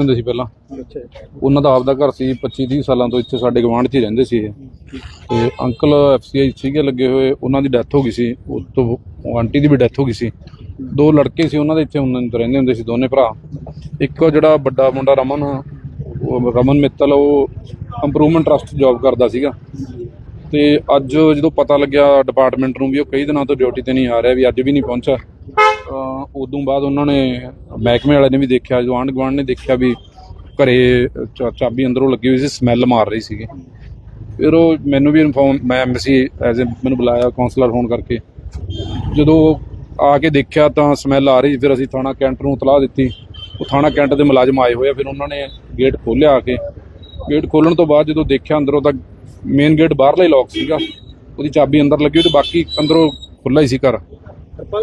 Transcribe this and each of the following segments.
ਹੁੰਦੇ ਸੀ ਪਹਿਲਾਂ। ਅੱਛਾ ਉਹਨਾਂ ਦਾ ਆਪਦਾ ਘਰ ਸੀ 25 30 ਸਾਲਾਂ ਤੋਂ ਇੱਥੇ ਸਾਡੇ ਗਵਾਂਢ 'ਚ ਹੀ ਰਹਿੰਦੇ ਸੀ ਇਹ। ਤੇ ਅੰਕਲ ਐਫਸੀਆਈ ਸੀਗੇ ਲੱਗੇ ਹੋਏ ਉਹਨਾਂ ਦੀ ਡੈਥ ਹੋ ਗਈ ਸੀ। ਉਸ ਤੋਂ ਆਂਟੀ ਦੀ ਵੀ ਡੈਥ ਹੋ ਗਈ ਸੀ। ਦੋ ਲੜਕੇ ਸੀ ਉਹਨਾਂ ਦੇ ਇੱਥੇ ਉਹਨਾਂ ਦੇ ਰਹਿੰਦੇ ਹੁੰਦੇ ਸੀ ਦੋਨੇ ਭਰਾ। ਇੱਕ ਜਿਹੜਾ ਵੱਡਾ ਮੁੰਡਾ ਰਮਨ ਉਹ ਰਮਨ ਮਿੱਤਲ ਉਹ ਇੰਪਰੂਵਮੈਂਟ ਟਰਸਟ ਜੌਬ ਕਰਦਾ ਸੀਗਾ। ਤੇ ਅੱਜ ਜਦੋਂ ਪਤਾ ਲੱਗਿਆ ਡਿਪਾਰਟਮੈਂਟ ਨੂੰ ਵੀ ਉਹ ਕਈ ਦਿਨਾਂ ਤੋਂ ਡਿਊਟੀ ਤੇ ਨਹੀਂ ਆ ਰਿਹਾ ਵੀ ਅੱਜ ਵੀ ਨਹੀਂ ਪਹੁੰਚਾ ਅਹ ਉਦੋਂ ਬਾਅਦ ਉਹਨਾਂ ਨੇ ਮਹਿਕਮੇ ਵਾਲੇ ਨੇ ਵੀ ਦੇਖਿਆ, ਜੋ ਆਂਢ ਗੁਆਂਢ ਨੇ ਦੇਖਿਆ ਵੀ ਘਰੇ ਚਾਬੀ ਅੰਦਰੋਂ ਲੱਗੀ ਹੋਈ ਸੀ, ਸਮੈਲ ਮਾਰ ਰਹੀ ਸੀਗੀ। ਫਿਰ ਉਹ ਮੈਨੂੰ ਵੀ ਇਨਫੋਰਮ, ਮੈਂ ਐਮਸੀ ਐਜ਼ ਮੈਨੂੰ ਬੁਲਾਇਆ ਕਾਉਂਸਲਰ ਹੋਣ ਕਰਕੇ। ਜਦੋਂ ਆ ਕੇ ਦੇਖਿਆ ਤਾਂ ਸਮੈਲ ਆ ਰਹੀ, ਫਿਰ ਅਸੀਂ ਥਾਣਾ ਕੈਂਟ ਨੂੰ ਇਤਲਾਹ ਦਿੱਤੀ। ਉਹ ਥਾਣਾ ਕੈਂਟ ਦੇ ਮੁਲਾਜ਼ਮ ਆਏ ਹੋਏ ਆ, ਫਿਰ ਉਹਨਾਂ ਨੇ ਗੇਟ ਖੋਲ੍ਹਿਆ ਆ ਕੇ। ਗੇਟ ਖੋਲਣ ਤੋਂ ਬਾਅਦ ਜਦੋਂ ਦੇਖਿਆ ਅੰਦਰੋਂ ਤਾਂ ਮੇਨ ਗੇਟ ਬਾਹਰਲਾ ਹੀ ਲੌਕ ਸੀਗਾ। ਉਹਦੀ ਚਾਬੀ ਅੰਦਰ ਲੱਗੀ ਹੋਈ ਤੇ ਬਾਕੀ ਅੰਦਰੋਂ ਖੁੱਲਾ ਹੀ ਸੀ ਘਰ।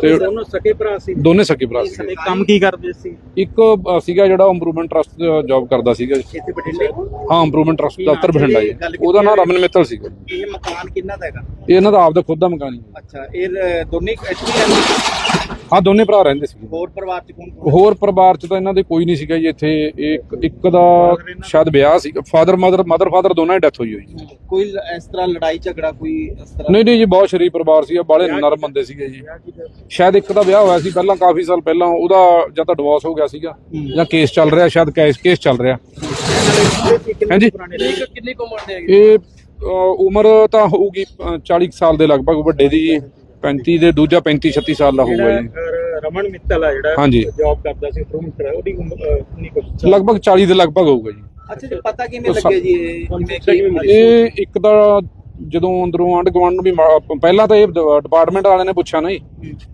ਤੇ ਦੋਨੋਂ ਸਕੇ ਭਰਾ ਸੀ। ਦੋਨੇ ਸਕੇ ਭਰਾ ਸੀ ਇਹ ਕੰਮ ਕੀ ਕਰਦੇ ਸੀ? ਇੱਕ ਅ, ਸੀਗਾ ਜਿਹੜਾ ਇੰਪਰੂਵਮੈਂਟ ਟਰਸਟ ਜੌਬ ਕਰਦਾ ਸੀਗਾ। ਇੱਥੇ ਬਠਿੰਡੇ ਹਾਂ ਇੰਪਰੂਵਮੈਂਟ ਟਰਸਟ ਦਫ਼ਤਰ ਬਠਿੰਡਾ ਜੀ। ਉਹਦਾ ਨਾਮ ਰਮਨ ਮਿੱਤਲ ਸੀਗਾ। ਇਹ ਮਕਾਨ ਕਿੰਨਾ ਦਾ ਹੈਗਾ? ਇਹ ਇਹਨਾਂ ਦਾ ਆਪਦਾ ਖੁਦ ਦਾ ਮਕਾਨ ਹੀ ਹੈ। ਅੱਛਾ ਇਹ ਅ, ਦੋਨੇ ਇੱਥੇ ਹਾਂ ਦੋਨੇ ਭਰਾ ਰਹਿੰਦੇ ਸੀ। ਹੋਰ ਪਰਿਵਾਰ ਚ ਕੌਣ ਕੌਣ ਹੋਰ ਪਰਿਵਾਰ ਚ ਤਾਂ ਇਹਨਾਂ ਦੇ ਕੋਈ ਨਹੀਂ ਸੀਗਾ ਜੀ ਇੱਥੇ ਇੱਕ ਇੱਕ ਦਾ ਸ਼ਾਇਦ ਵਿਆਹ ਸੀ ਫਾਦਰ ਮਦਰ ਮਦਰ ਫਾਦਰ ਦੋਨਾਂ ਦੀ ਡੈਥ ਹੋਈ ਹੋਈ ਜੀ। ਕੋਈ ਇਸ ਤਰ੍ਹਾਂ ਲੜਾਈ ਝਗੜਾ ਕੋਈ ਇਸ ਤਰ੍ਹਾਂ? ਨਹੀਂ ਨਹੀਂ ਜੀ ਬਹੁਤ ਸ਼ਰੀਫ ਪਰਿਵਾਰ ਸੀ ਬਾਲੇ ਨਰਮ ਬੰਦੇ ਸੀਗੇ ਜੀ। ਸ਼ਾਇਦ ਇੱਕ ਦਾ ਵਿਆਹ ਹੋਇਆ ਸੀ ਪਹਿਲਾਂ ਕਾਫੀ ਸਾਲ ਪਹਿਲਾਂ ਉਹਦਾ ਜਾਂ ਤਾਂ ਡਿਵੋਰਸ ਹੋ ਗਿਆ ਸੀਗਾ ਜਾਂ ਕੇਸ ਚੱਲ ਰਿਹਾ ਸ਼ਾਇਦ ਕੇਸ ਕੇਸ ਚੱਲ ਰਿਹਾ। ਹਾਂਜੀ। ਕਿੰਨੀ ਕੁ ਉਮਰ ਦੇ ਇਹ ਉਮਰ ਤਾਂ ਹੋਊਗੀ ਅ, 40 ਕੁ ਸਾਲ ਦੇ ਲਗਭਗ ਵੱਡੇ ਦੀ ਜੀ। 35 ਦੇ ਦੂਜਾ 35 36 ਸਾਲ ਦਾ ਹੋਊਗਾ ਜੀ। ਰਮਨ ਮਿੱਤਲ ਆ ਜਿਹੜਾ ਹਾਂਜੀ। ਜੌਬ ਕਰਦਾ ਸੀ ਇੰਪਰੂਵਮੈਂਟ ਉਹਦੀ ਉਮਰ ਅ, ਕਿੰਨੀ ਕੁ ਲਗਭਗ 40 ਦੇ ਲਗਭਗ ਹੋਊਗਾ ਜੀ। ਅੱਛਾ ਜੀ ਪਤਾ ਕਿਵੇਂ ਲੱਗਿਆ ਜੀ ਇਹ? ਕਿਵੇਂ ਕੀ ਇਹ ਇੱਕ ਦਾ ਜਦੋਂ ਅੰਦਰੋਂ ਆਂਢ ਗੁਆਂਢ ਨੂੰ ਵੀ ਮਾ- ਪਹਿਲਾਂ ਤਾਂ ਇਹ ਡਿਪਾਰਟਮੈਂਟ ਵਾਲਿਆਂ ਨੇ ਪੁੱਛਿਆ ਨਾ ਜੀ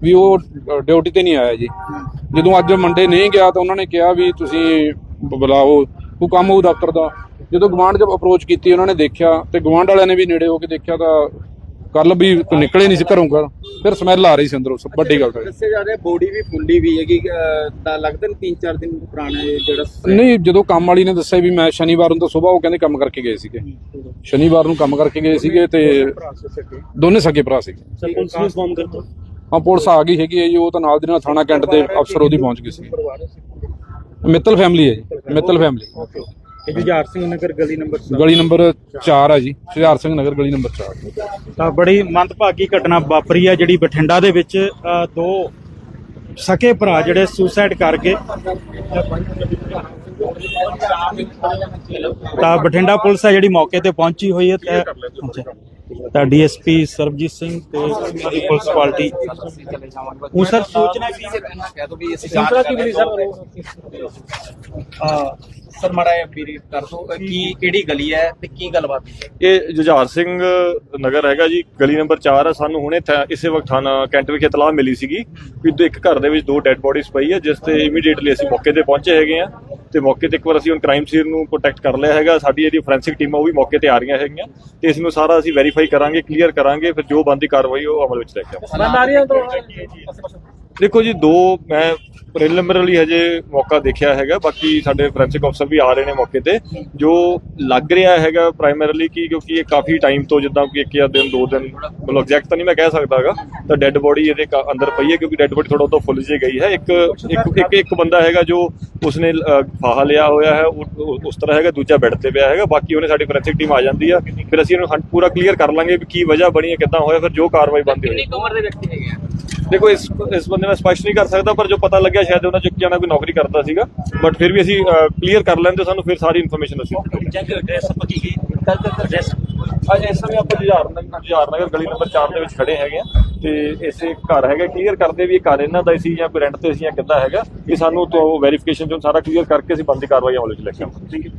ਵੀ ਉਹ ਡਿਊਟੀ ਤੇ ਨਹੀਂ ਆਇਆ ਜੀ। ਜਦੋਂ ਅੱਜ ਮੰਡੇ ਨਹੀਂ ਗਿਆ ਤਾਂ ਉਹਨਾਂ ਨੇ ਕਿਹਾ ਵੀ ਤੁਸੀਂ ਬ- ਬੁਲਾਓ ਉਹ ਕੰਮ ਉਹ ਦਫ਼ਤਰ ਦਾ। ਜਦੋਂ ਗਵਾਂਢ ਜਬ ਅਪਰੋਚ ਕੀਤੀ ਉਹਨਾਂ ਨੇ ਦੇਖਿਆ ਤੇ ਗਵਾਂਢ ਵਾਲਿਆਂ ਨੇ ਵੀ ਨੇੜੇ ਹੋ ਕੇ ਦੇਖਿਆ ਤਾਂ ਕੱਲ ਵੀ ਕੋਈ ਨਿਕਲੇ ਨਹੀਂ ਸੀ ਘਰੋਂ ਘਰ ਫਿਰ ਸਮੈਲ ਆ ਰਹੀ ਸੀ ਅੰਦਰੋਂ ਸਭ ਵੱਡੀ ਗੱਲ ਤਾਂ ਇਹ। ਦੱਸਿਆ ਜਾ ਰਿਹਾ ਬੋਡੀ ਵੀ ਫੁੱਲੀ ਵੀ ਹੈਗੀ ਤਾਂ ਲੱਗਦਾ ਨੇ 3-4 ਦਿਨ ਪੁਰਾਣਾ ਇਹ ਜਿਹੜਾ ਨਹੀਂ ਜਦੋਂ ਕੰਮ ਵਾਲੀ ਨੇ ਦੱਸਿਆ ਵੀ ਮੈਂ ਸ਼ਨੀਵਾਰ ਨੂੰ ਤਾਂ ਸਵੇਰ ਉਹ ਕਹਿੰਦੇ ਕੰਮ ਕਰਕੇ ਗਏ ਸੀਗੇ। ਸ਼ਨੀਵਾਰ ਨੂੰ ਕੰਮ ਕਰਕੇ ਗਏ ਸੀਗੇ ਤੇ ਦੋਨੇ ਸਕੇ ਭਰਾ ਸੀ ਪੁਲਿਸ ਨੂੰ ਫੋਨ ਹਾਂ ਪੁਲਿਸ ਆ ਗਈ ਹੈਗੀ ਹੈ ਜੀ ਉਹ ਤਾਂ ਨਾਲ ਦੀ ਨਾਲ ਥਾਣਾ ਕੈਂਟ ਦੇ ਅਫਸਰ ਉਹਦੀ ਪਹੁੰਚ ਗਏ ਸੀ ਮਿੱਤਲ ਫੈਮਿਲੀ ਹੈ ਜੀ ਮਿੱਤਲ ਫੈਮਿਲੀ। ਇਹ ਜੁਝਾਰ ਸਿੰਘ ਨਗਰ ਗਲੀ ਨੰਬਰ ਗਲੀ ਨੰਬਰ 4 ਹੈ ਜੀ। ਸ਼ੁਜਾਰ ਸਿੰਘ ਨਗਰ ਗਲੀ ਨੰਬਰ 4 ਤਾਂ ਬੜੀ ਮੰਦਭਾਗੀ ਘਟਨਾ ਵਾਪਰੀ ਆ ਜਿਹੜੀ ਬਠਿੰਡਾ ਦੇ ਵਿੱਚ ਅ, ਦੋ ਸਕੇ ਭਰਾ ਜਿਹੜੇ ਸੁਸਾਈਡ ਕਰ ਗਏ। ਤਾਂ ਬਠਿੰਡਾ ਪੁਲਿਸ ਹੈ ਜਿਹੜੀ ਮੌਕੇ ਤੇ ਪਹੁੰਚੀ ਹੋਈ ਹੈ। ਤੇ ਅੱਛਾ। ਤਾਂ ਡੀਐਸਪੀ ਸਰਬਜੀਤ ਸਿੰਘ ਤੇ ਦੀ ਪੁਲਿਸ ਪਾਰਟੀ। ਉਹ ਸਰ ਸੂਚਨਾ ਕੀ ਸੂਚਨਾ ਕੀ ਮਿਲੀ ਸਰ ਸਰ ਮਾੜਾ ਜਿਹਾ ਬਰੀਫ ਕਰ ਦੋ ਕੀ ਕਿਹੜੀ ਗਲੀ ਹੈ ਤੇ ਕੀ ਗੱਲਬਾਤ ਹੈ? ਇਹ ਜੁਝਾਰ ਸਿੰਘ ਨਗਰ ਹੈਗਾ ਜੀ। ਗਲੀ ਨੰਬਰ 4 ਹੈ। ਸਾਨੂੰ ਹੁਣੇ ਇਸੇ ਵਕਤ ਥਾਣਾ ਕੈਂਟ ਵਿਖੇ ਇਤਲਾਹ ਮਿਲੀ ਸੀਗੀ ਵੀ ਦੋ- ਇੱਕ ਘਰ ਦੇ ਵਿੱਚ ਦੋ ਡੈੱਡ ਬੋਡੀਜ਼ ਪਈ ਹੈ ਜਿਸ ਤੇ ਇਮੀਡੀਏਟਲੀ ਅਸੀਂ ਮੌਕੇ ਤੇ ਪਹੁੰਚੇ ਹੈਗੇ ਆ ਤੇ ਮੌਕੇ ਤੇ ਇੱਕ ਵਾਰ ਅਸੀਂ ਹੁਣ ਕ੍ਰਾਈਮ ਸੀਨ ਨੂੰ ਪ੍ਰੋਟੈਕਟ ਕਰ ਲਿਆ ਹੈਗਾ। ਸਾਡੀ ਜਿਹੜੀ ਫੋਰੈਂਸਿਕ ਟੀਮ ਉਹ ਵੀ ਮੌਕੇ ਤੇ ਆ ਰਹੀਆਂ ਹੈਗੀਆਂ। ਤੇ ਇਸ ਨੂੰ ਸਾਰਾ ਅਸੀਂ ਵੈਰੀਫਾਈ ਕਰਾਂਗੇ ਕਲੀਅਰ ਕਰਾਂਗੇ ਫਿਰ ਜੋ ਬੰਦੀ ਕਾਰਵਾਈ ਉਹ ਅਮਲ ਵਿੱਚ ਲੈ ਕੇ ਆਵਾਂਗੇ। ਦੇਖੋ ਜੀ ਦੋ ਮੈਂ ਪ੍ਰੀਲਿਮਿਨਰੀ ਹਜੇ ਮੌਕਾ ਦੇਖਿਆ ਹੈਗਾ, ਬਾਕੀ ਸਾਡੇ ਫੋਰੈਂਸਿਕ ਅਫਸਰ ਵੀ ਆ ਰਹੇ ਨੇ ਮੌਕੇ ਤੇ। ਜੋ ਲੱਗ ਰਿਹਾ ਹੈਗਾ ਪ੍ਰਾਇਮਰੀਲੀ ਕੀ ਕਿਉਂਕਿ ਇਹ ਕਾਫੀ ਟਾਈਮ ਤੋਂ ਜਿੱਦਾਂ ਕਿ ਇੱਕ ਜਾਂ ਦਿਨ, ਦੋ ਦਿਨ, ਮਤਲਬ ਐਗਜ਼ੈਕਟ ਤਾਂ ਨਹੀਂ ਮੈਂ ਕਹਿ ਸਕਦਾਗਾ ਤਾਂ ਡੈੱਡ ਬੋਡੀ ਇਹਦੇ ਅੰਦਰ ਪਈ ਹੈ ਕਿਉਂਕਿ ਡੈੱਡ ਬੋਡੀ ਥੋੜਾ ਉਦੋਂ ਫੁੱਲ ਜੇ ਗਈ ਹੈ। ਇੱਕ ਇੱਕ ਇੱਕ ਬੰਦਾ ਹੈਗਾ ਜੋ ਉਸਨੇ ਫਾਹਾ ਲਿਆ ਹੋਇਆ ਹੈ ਉਸ ਤਰ੍ਹਾਂ ਹੈਗਾ, ਦੂਜਾ ਬੈੱਡ ਤੇ ਪਿਆ ਹੈਗਾ, ਬਾਕੀ ਉਹਨੇ ਸਾਡੀ ਫੋਰੈਂਸਿਕ ਟੀਮ ਆ ਜਾਂਦੀ ਆ। ਫਿਰ ਅਸੀਂ ਇਹਨੂੰ ਪੂਰਾ ਕਲੀਅਰ ਕਰ ਲਾਂਗੇ ਵੀ ਕੀ ਵਜ੍ਹਾ ਬਣੀ ਹੈ, ਕਿੱਦਾਂ ਹੋਇਆ, ਫਿਰ ਜੋ ਕਾਰਵਾਈ ਬਣਦੀ ਹੋਈ ਉਮਰ ਦੇ ਵਿਅਕਤੀ ਹੈਗੇ ਆ? ਦੇਖੋ ਇਸ ਇਸ ਬੰਦੇ ਮੈਂ ਸਪਸ਼ਟ ਨਹੀਂ ਕਰ ਸਕਦਾ ਪਰ ਜੋ ਪਤਾ ਲੱਗਿਆ ਸ਼ਾਇਦ ਉਹਨਾਂ ਚੁੱਕ ਜਾਣਾ ਕੋਈ ਨੌਕਰੀ ਕਰਦਾ ਸੀਗਾ। ਬਟ ਫਿਰ ਵੀ ਅਸੀਂ ਕਲੀਅਰ ਕਰ ਲੈਂਦੇ ਸਾਨੂੰ ਫਿਰ ਸਾਰੀ ਇਨਫੋਰਮੇਸ਼ਨ ਅਸੀਂ ਜੈਕ ਐਡਰੈਸ ਪੱਕੀ ਗਈ ਕੱਲ ਤੱਕ ਐਡਰੈਸ ਅੱਜ ਇਸ ਸਮੇਂ ਆਪਾਂ ਜੁਝਾਰ ਨਗਰ ਜੁਝਾਰ ਨਗਰ ਗਲੀ ਨੰਬਰ 4 ਦੇ ਵਿੱਚ ਖੜੇ ਹੈਗੇ ਆ। ਤੇ ਇਸੇ ਘਰ ਹੈਗਾ ਕਲੀਅਰ ਕਰਦੇ ਵੀ ਇਹ ਘਰ ਇਹਨਾਂ ਦਾ ਹੀ ਸੀ ਜਾਂ ਕੋਈ ਰੈਂਟ ਤੇ ਸੀ ਜਾਂ ਕਿੱਦਾਂ ਹੈਗਾ। ਇਹ ਸਾਨੂੰ ਤੋਂ ਵੈਰੀਫਿਕੇਸ਼ਨ ਤੋਂ ਸਾਰਾ ਕਲੀਅਰ ਕਰਕੇ ਅਸੀਂ ਬੰਦੀ ਕਾਰਵਾਈ ਅਮਲ ਵਿੱਚ ਲੈ ਕੇ ਆਵਾਂਗੇ।